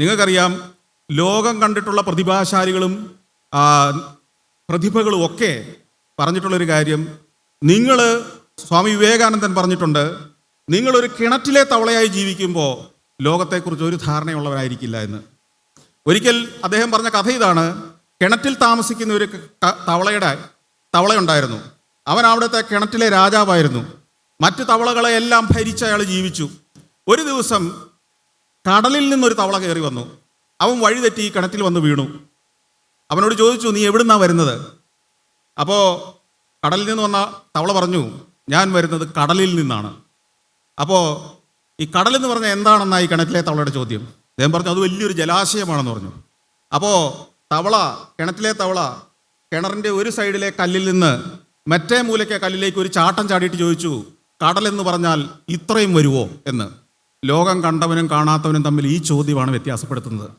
നിങ്ങൾക്കറിയാം ലോകം കണ്ടിട്ടുള്ള പ്രതിഭാശാലികളും പ്രതിഭകളും ഒക്കെ പറഞ്ഞിട്ടുള്ളൊരു കാര്യം. നിങ്ങൾ സ്വാമി വിവേകാനന്ദൻ പറഞ്ഞിട്ടുണ്ട് നിങ്ങളൊരു കിണറ്റിലെ തവളയായി ജീവിക്കുമ്പോൾ ലോകത്തെക്കുറിച്ച് ഒരു ധാരണയുള്ളവരായിരിക്കില്ല എന്ന്. ഒരിക്കൽ അദ്ദേഹം പറഞ്ഞ കഥ ഇതാണ് കിണറ്റിൽ താമസിക്കുന്ന ഒരു തവളയുടെ തവളയുണ്ടായിരുന്നു. അവൻ അവിടുത്തെ കിണറ്റിലെ രാജാവായിരുന്നു. മറ്റു തവളകളെ എല്ലാം ഭരിച്ച് അയാൾ ജീവിച്ചു. ഒരു ദിവസം കടലിൽ നിന്നൊരു തവള കയറി വന്നു. അവൻ വഴി തെറ്റി ഈ കിണറ്റിൽ വന്ന് വീണു. അവനോട് ചോദിച്ചു നീ എവിടുന്നാ വരുന്നത്? അപ്പോൾ കടലിൽ നിന്ന് വന്ന തവള പറഞ്ഞു ഞാൻ വരുന്നത് കടലിൽ നിന്നാണ്. അപ്പോൾ ഈ കടൽ എന്ന് പറഞ്ഞാൽ എന്താണെന്നാണ് ഈ കിണറ്റിലെ തവളയുടെ ചോദ്യം? അദ്ദേഹം പറഞ്ഞു അത് വലിയൊരു ജലാശയമാണെന്ന് പറഞ്ഞു. അപ്പോൾ തവള കിണറ്റിലെ തവള കിണറിന്റെ ഒരു സൈഡിലെ കല്ലിൽ നിന്ന് മറ്റേ മൂലയ്ക്ക് കല്ലിലേക്ക് ഒരു ചാട്ടം ചാടിയിട്ട് ചോദിച്ചു കടലെന്ന് പറഞ്ഞാൽ ഇത്രയും വരുമോ എന്ന്. ലോകം കണ്ടവനും കാണാത്തവനും തമ്മിൽ ഈ ചോദ്യമാണ് വ്യത്യാസപ്പെടുത്തുന്നത്.